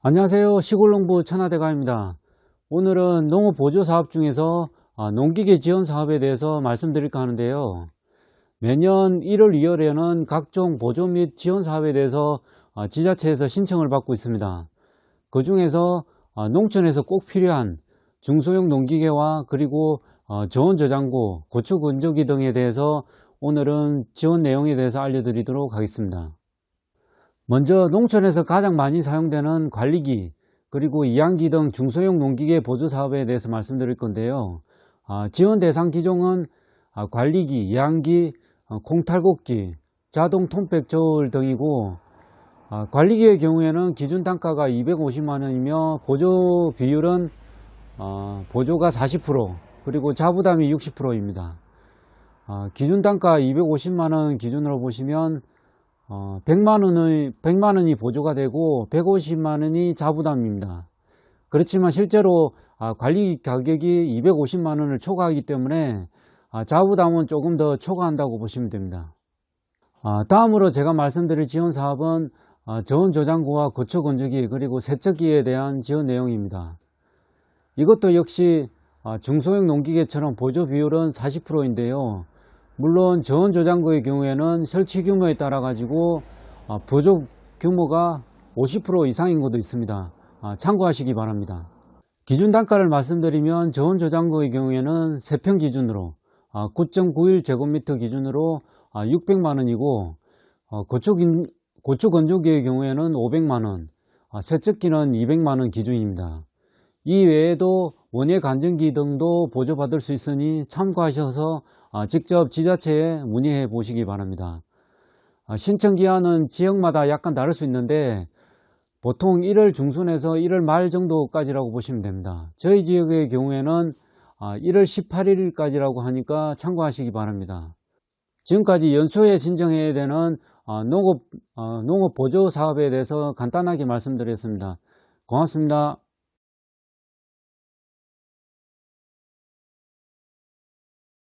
안녕하세요. 시골농부 천하대가입니다. 오늘은 농업보조사업 중에서 아, 농기계 지원 사업에 대해서 말씀드릴까 하는데요. 매년 1월, 2월에는 각종 보조 및 지원 사업에 대해서 아, 지자체에서 신청을 받고 있습니다. 그 중에서 아, 농촌에서 꼭 필요한 중소형 농기계와 그리고 어, 저온 저장고, 고추 건조기 등에 대해서 오늘은 지원 내용에 대해서 알려드리도록 하겠습니다. 먼저 농촌에서 가장 많이 사용되는 관리기 그리고 이양기 등 중소형 농기계 보조 사업에 대해서 말씀드릴 건데요. 아, 지원 대상 기종은 아, 관리기, 이양기, 어, 콩탈곡기, 자동 통백 저울 등이고 아, 관리기의 경우에는 기준 단가가 250만 원이며 보조 비율은 어, 보조가 40% 그리고 자부담이 60%입니다. 아, 기준 단가 250만 원 기준으로 보시면 어, 100만 원의 100만 원이 보조가 되고 150만 원이 자부담입니다. 그렇지만 실제로 아, 관리 가격이 250만 원을 초과하기 때문에 아, 자부담은 조금 더 초과한다고 보시면 됩니다. 아, 다음으로 제가 말씀드릴 지원 사업은 아, 저온 저장고와 고추 건조기 그리고 세척기에 대한 지원 내용입니다. 이것도 역시 아, 중소형 농기계처럼 보조 비율은 40%인데요. 물론 저온 저장고의 경우에는 설치 규모에 따라 가지고 아, 보조 규모가 50% 이상인 것도 있습니다. 아, 참고하시기 바랍니다. 기준 단가를 말씀드리면 저온 저장고의 경우에는 3평 기준으로 9.91제곱미터 기준으로 600만원이고 어, 고추, 긴- 고추 건조기의 경우에는 500만원, 세척기는 200만원 기준입니다. 이 외에도 원예 간전기 등도 보조받을 수 있으니 참고하셔서 아, 직접 지자체에 문의해 보시기 바랍니다. 아, 신청 기한은 지역마다 약간 다를 수 있는데 보통 1월 중순에서 1월 말 정도까지라고 보시면 됩니다. 저희 지역의 경우에는 아, 1월 18일까지라고 하니까 참고하시기 바랍니다. 지금까지 연초에 신청해야 되는 아, 농업, 아, 농업 보조 사업에 대해서 간단하게 말씀드렸습니다. 고맙습니다.